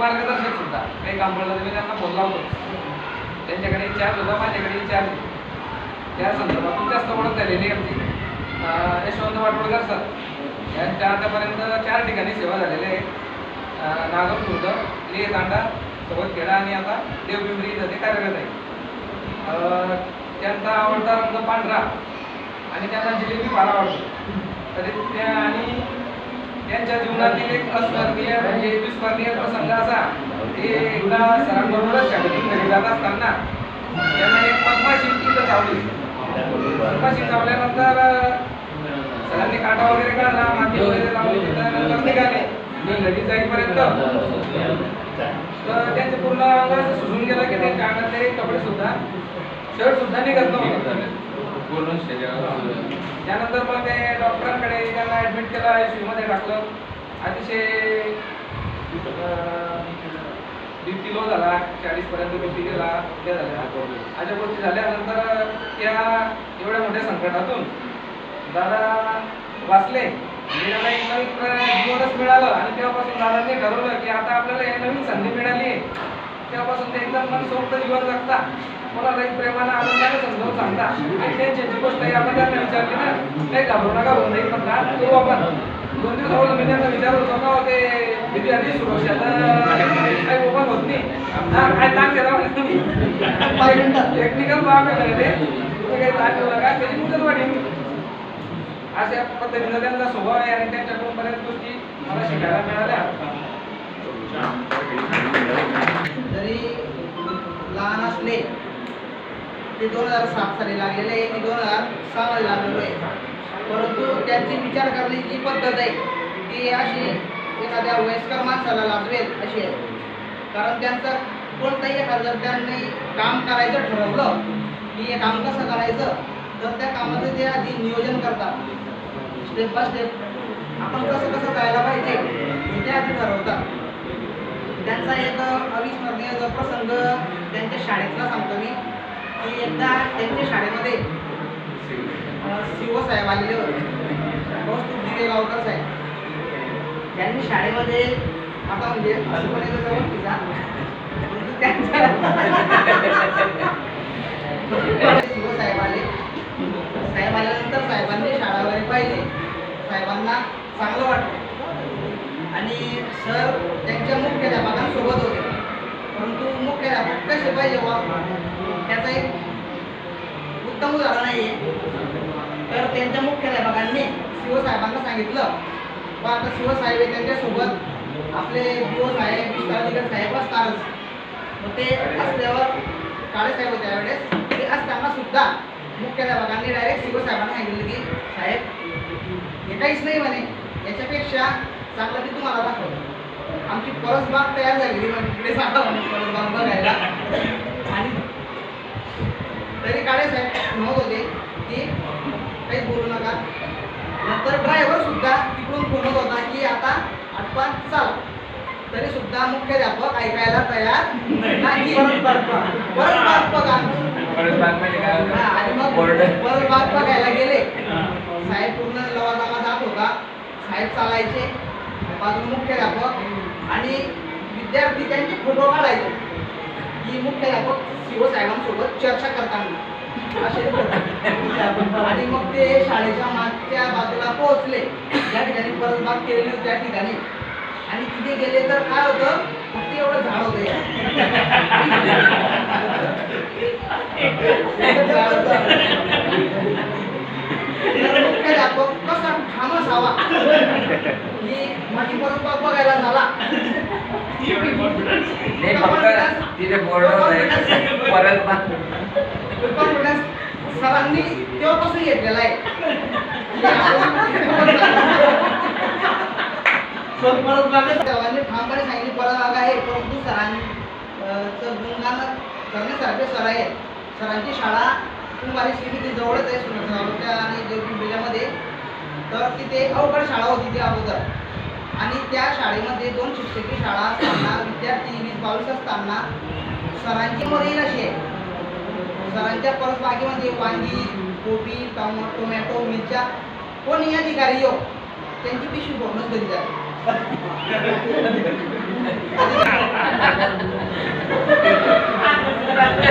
मार्गदर्शक सुद्धा. काही काम पडलं तर मी त्यांना फोन लावतो. त्यांच्याकडे चार होता माझ्याकडे चार त्या संदर्भातून जास्त ओळख झालेली आहे आमची. यशवंत वाटोळकर सर यांच्या आतापर्यंत चार ठिकाणी सेवा झालेल्या आहेत. नागम खुर्द ले तांडा सोबतखेडा आणि आता देवपिंपरी इथं ते कार्यरत आहे त्यांचा आवडता रंग पांढरा आणि त्यांना जिलेबी फार आवडतो. तरी त्या आणि त्यांच्या जीवनातील एक अस्मरणीय म्हणजे विस्मरणीय प्रसंग असा ते एकदा सरांबरोबरच शाळेतून घरी जात असताना त्यांना एक पद्माशी तिथं चावली. पद्माशी चावल्यानंतर सरांनी काटा वगैरे काढला माती वगैरे लावली तिथं नंतर निघाले. मी घरी जाईपर्यंत तर त्यांचे पूर्ण अंग असं सुजून गेलं की त्यांच्या अंगातले कपडे सुद्धा शर्ट सुद्धा निघत नव्हतं. पूर्ण शरीरावर त्यानंतर मग ते डॉक्टरांकडे त्यांना ऍडमिट केला आय टाकलं अतिशय बीपी लो झाला चाळीस पर्यंत बीपी गेला त्या झाल्या. अशा गोष्टी झाल्यानंतर त्या एवढ्या मोठ्या संकटातून दादा वाचले. म्हणजे एक नवीन जीवनच मिळालं. आणि तेव्हापासून दादांनी ठरवलं की आता आपल्याला एक नवीन संधी मिळाली आहे. तेव्हापासून ते एकदम मनसोक्त जीवन जगता. कोणालाही प्रेमानं आनंदाने समजावून सांगता. आणि त्यांची जी गोष्ट आहे आपण त्यांना विचारली ना काही घाबरू नका होऊन नाही पण काय करू आपण. दोन दिवस अगोदर मी त्यांना विचारत होतो का हो, ते विद्यार्थी सुरक्षा काही ओपन होत नाही. हा काय ताण केला तुम्ही? टेक्निकल बाब आहे ते. तुम्ही काही ताण केला नका त्याची मुदत वाढील अशा पद्धतीनं त्यांचा स्वभाव आहे आणि त्यांच्याकडून बऱ्याच गोष्टी मला शिकायला मिळाल्या. ते दोन हजार सात साली लागलेले आहे. मी दोन हजार सहाला लागलेलो आहे. परंतु त्यांची विचार करण्याची जी पद्धत आहे ती अशी एखाद्या वयस्कर माणसाला लाभवेल अशी आहे. कारण त्यांचं कोणतंही एखादं जर त्यांनी काम करायचं ठरवलं की हे काम कसं करायचं तर त्या कामाचं ते आधी नियोजन करतात. स्टेप बाय स्टेप आपण कसं कसं करायला पाहिजे हे ते आधी ठरवतात. त्यांचा एक अविस्मरणीय जो प्रसंग त्यांच्या शाळेतला सांगतो मी. आणि एकदा त्यांच्या शाळेमध्ये शिव साहेब आलेले होते. कौस्तुभ दिगे गावकर साहेब त्यांनी शाळेमध्ये आता म्हणजे अजूनपर्यंत पण तिचा शिव साहेब आले. साहेब आल्यानंतर साहेबांनी शाळा वगैरे पाहिली. साहेबांना चांगलं वाटलं. आणि सर त्यांच्या मुख्याध्यापकांसोबत होते. परंतु मुख्याध्यापक कसे पाहिजे वा त्याचं एक उत्तम उदाहरण आहे तर त्यांच्या मुख्याध्यापकांनी शिवसाहेबांना सांगितलं व आता शिवसाहेब आहे त्यांच्यासोबत आपले बी विस्तार साहेब विस्ताराधिकारी साहेब असणारच मग ते असल्यावर काळेसाहेब होते त्यावेळेस. ते असताना सुद्धा मुख्याध्यापकांनी डायरेक्ट शिवसाहेबांना सांगितलं की साहेब हे काहीच नाही म्हणे. याच्यापेक्षा चांगलं की तुम्हाला दाखवलं आमची परसबाग तयार झालेली म्हणजे तिकडे सांगा म्हणे परसबाग बघायला. आणि तरी काळे साहेब म्हणत होते की काहीच बोलू नका. नंतर ड्रायव्हर सुद्धा तिकडून म्हणत होता की आता आटपात चाल. तरी सुद्धा मुख्याध्यापक ऐकायला तयार नाही. परत बाग बघा म्हणजे काय आणि मग परत बाग बघायला गेले. साहेब पूर्ण लवाजामा जात होता. साहेब चालायचे. बाजून मुख्याध्यापक आणि विद्यार्थी त्यांचे फोटो काढायचे. की मुख्याध्यापक शिवसाहेबांसोबत चर्चा करताना असे. आणि मग ते शाळेच्या मागच्या बाजूला पोहोचले. ज्या ठिकाणी परत बाग केलेली होती त्या ठिकाणी. आणि तिथे गेले तर काय होतं? फक्त एवढं झाड होतं झाड होतं. तर मुख्याध्यापक कसा ठाम असावा की माझी परत बाग बघायला झाला नाही फक्त तिथे बोर्ड परत कॉन्फिडन्स सरांनी तेव्हापासून घेतलेला आहे. परत ठामपणे सांगितली परत आहे. परंतु सरांचं गुणगान करण्यासारखे सर आहेत. सरांची शाळा कुंभारी तिथे जवळच आहे सुरक्षा आणि देवपिंपरीच्यामध्ये तर तिथे अवघड शाळा होती ती अगोदर. आणि त्या शाळेमध्ये दोन शिक्षकी शाळा असताना विद्यार्थी पाहू असताना सरांची येईल अशी आहे. सरांच्या परसबागेमध्ये वांगी कोबी टोमॅ टोमॅटो मिरच्या कोणी अधिकारी येऊ त्यांची पिशवी भरूनच घरी जाते.